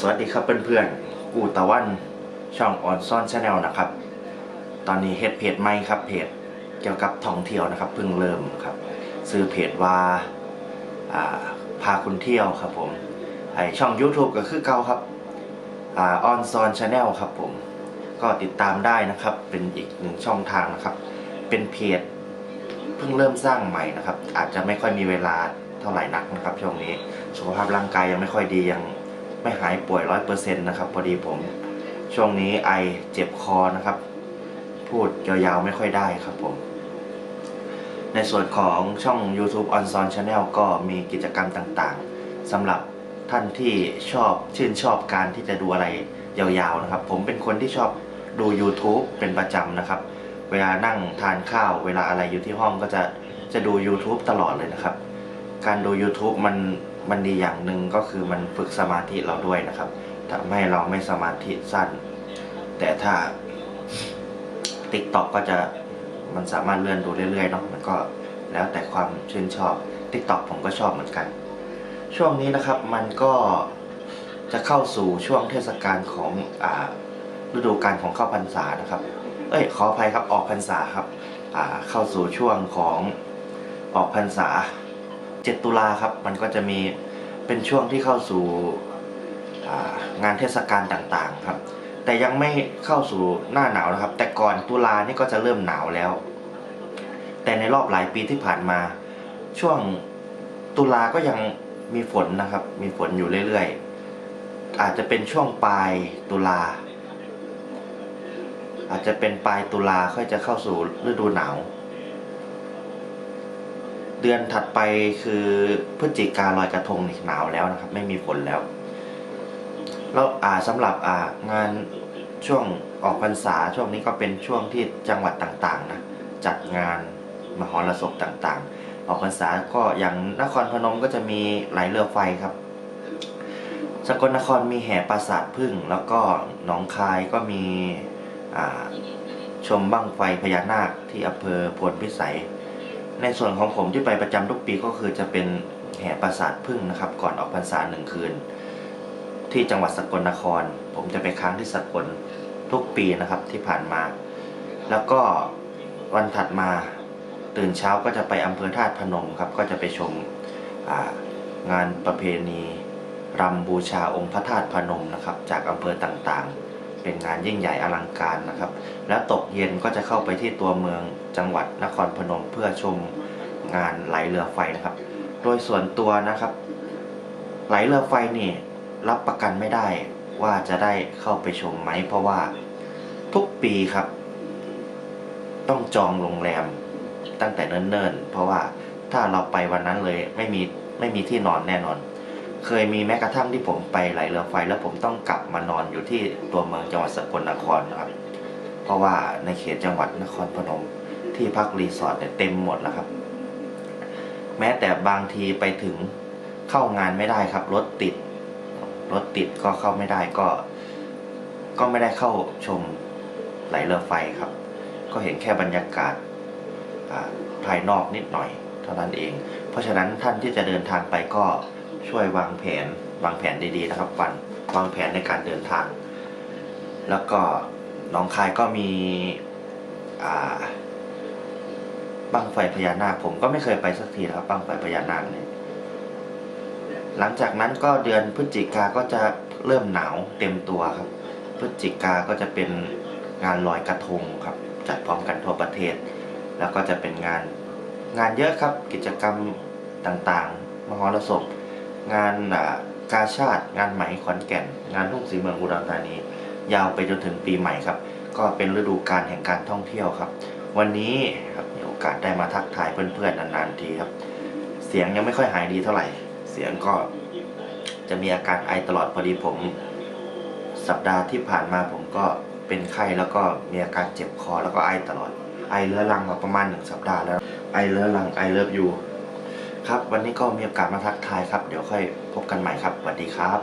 สวัสดีครับเพื่อนๆ กูตะวันช่องออนซ่อนชาแนลนะครับ ตอนนี้เฮ็ดเพจใหม่ครับเพจเกี่ยวกับท่องเที่ยวนะครับเพิ่งเริ่มครับ ซื้อเพจว่าพาคุณเที่ยวครับผมไอช่อง YouTube ก็คือเก่าครับอออนซอนชาแนลครับผม ก็ติดตามได้นะครับ เป็นอีกหนึ่งช่องทางนะครับ เป็นเพจเพิ่งเริ่มสร้างใหม่นะครับ อาจจะไม่ค่อยมีเวลาเท่าไหร่นักนะครับช่วงนี้ สุขภาพร่างกายยังไม่ค่อยดียัง ไม่หายป่วยร้อยเปอร์เซ็นต์นะครับพอดีผมช่วงนี้ไอเจ็บคอนะครับ พูดยาวๆไม่ค่อยได้ครับผม ในส่วนของช่อง YouTube on Son Channel ก็มีกิจกรรมต่างๆสำหรับท่านที่ชอบชื่นชอบการที่จะดูอะไรยาวๆนะครับ ผมเป็นคนที่ชอบดู YouTube เป็นประจำนะครับ เวลานั่งทานข้าว เวลาอะไรอยู่ที่ห้องก็จะจะดู YouTube ตลอดเลยนะครับ การดู YouTube มัน มันดีอย่างหนึ่งก็คือมันฝึกสมาธิเราด้วยนะครับทำให้เราไม่สมาธิสั้น แต่ถ้า TikTok ก็จะมันสามารถเลื่อนดูเรื่อยๆเนาะมันก็แล้วแต่ความชื่นชอบ TikTok ผมก็ชอบเหมือนกัน ช่วงนี้นะครับมันก็จะเข้าสู่ช่วงเทศกาลของอ่าฤดูกาลของเข้าพรรษานะครับ เอ้ยขออภัยครับออกพรรษาครับ อ่าเข้าสู่ช่วงของออกพรรษา 7 ตุลาครับ มันก็จะมีเป็นช่วงที่เข้าสู่งานเทศกาลต่างๆครับ แต่ยังไม่เข้าสู่หน้าหนาวนะครับ แต่ก่อนตุลานี่ก็จะเริ่มหนาวแล้ว แต่ในรอบหลายปีที่ผ่านมา ช่วงตุลาก็ยังมีฝนนะครับ มีฝนอยู่เรื่อยๆ อาจจะเป็นช่วงปลายตุลา อาจจะเป็นปลายตุลาค่อยจะเข้าสู่ฤดูหนาว เดือนถัดไปคือพฤศจิกาลอยกระทงหนาวแล้วนะครับ ไม่มีฝนแล้วแล้วอ่าสำหรับอ่างานช่วงออกพรรษาช่วงนี้ก็เป็นช่วงที่จังหวัดต่างๆนะจัดงานมหรสพต่างๆ ออกพรรษาก็อย่างนครพนมก็จะมีไหลเรือไฟครับ สกลนครมีแห่ปราสาทพึ่ง แล้วก็หนองคายก็มีชมบั้งไฟพญานาคที่อำเภอพลพิสัย ในส่วนของผมที่ไปประจำทุกปีก็คือจะเป็นแห่ปราสาทพึ่งนะครับ ก่อนออกพรรษาหนึ่งคืน ที่จังหวัดสกลนคร ผมจะไปค้างที่สกลทุกปีนะครับที่ผ่านมา แล้วก็วันถัดมาตื่นเช้าก็จะไปอำเภอธาตุพนมครับก็จะไปชมงานประเพณีรำบูชาองค์พระธาตุพนมนะครับ จากอำเภอต่างๆ เป็นงานยิ่งใหญ่อลังการนะครับ แล้วตกเย็นก็จะเข้าไปที่ตัวเมืองจังหวัดนครพนมเพื่อชมงานไหลเรือไฟนะครับ โดยส่วนตัวนะครับ ไหลเรือไฟนี่รับประกันไม่ได้ว่าจะได้เข้าไปชมไหม เพราะว่าทุกปีครับ ต้องจองโรงแรมตั้งแต่เนิ่นๆ เพราะว่าถ้าเราไปวันนั้นเลยไม่มีไม่มีที่นอนแน่นอน เคยมีแม้กระทั่งที่ผมไปไหลเรือไฟ แล้วผมต้องกลับมานอนอยู่ที่ตัวเมืองจังหวัดสกลนครนะครับ เพราะว่าในเขตจังหวัดนครพนมที่พักรีสอร์ทเนี่ยเต็มหมดแล้วครับ แม้แต่บางทีไปถึงเข้างานไม่ได้ครับ รถติด รถติดก็เข้าไม่ได้ก็ ก็ไม่ได้เข้าชมไหลเรือไฟครับ ก็เห็นแค่บรรยากาศภายนอกนิดหน่อย เท่านั้นเอง เพราะฉะนั้นท่านที่จะเดินทางไปก็ ช่วยวางแผนวางแผนดีๆนะครับวันวางแผนในการเดินทาง แล้วก็หนองคายก็มีบังไฟพญานาคผมก็ไม่เคยไปสักทีนะครับบังไฟพญานาคเนี่ยหลังจากนั้นก็เดือนพฤศจิกาก็จะเริ่มหนาวเต็มตัวครับ พฤศจิกาก็จะเป็นงานลอยกระทงครับ จัดพร้อมกันทั่วประเทศ แล้วก็จะเป็นงานงานเยอะครับกิจกรรมต่างๆ มหรสพ งานกาชาติ งานไหมขอนแก่น งานทุ่งสีเมืองอุดรธานี ยาวไปจนถึงปีใหม่ครับ ก็เป็นฤดูกาลแห่งการท่องเที่ยวครับ วันนี้ครับมีโอกาสได้มาทักทายเพื่อนๆนานๆทีครับ เสียงยังไม่ค่อยหายดีเท่าไหร่ เสียงก็จะมีอาการไอตลอดพอดีผม สัปดาห์ที่ผ่านมาผมก็เป็นไข้แล้วก็มีอาการเจ็บคอแล้วก็ไอตลอดไอเรื้อรังมาประมาณหนึ่งสัปดาห์แล้วไอเรื้อรังไอเลิฟอยู ครับ วันนี้ก็มีโอกาสมาทักทายครับ เดี๋ยวค่อยพบกันใหม่ครับสวัสดีครับ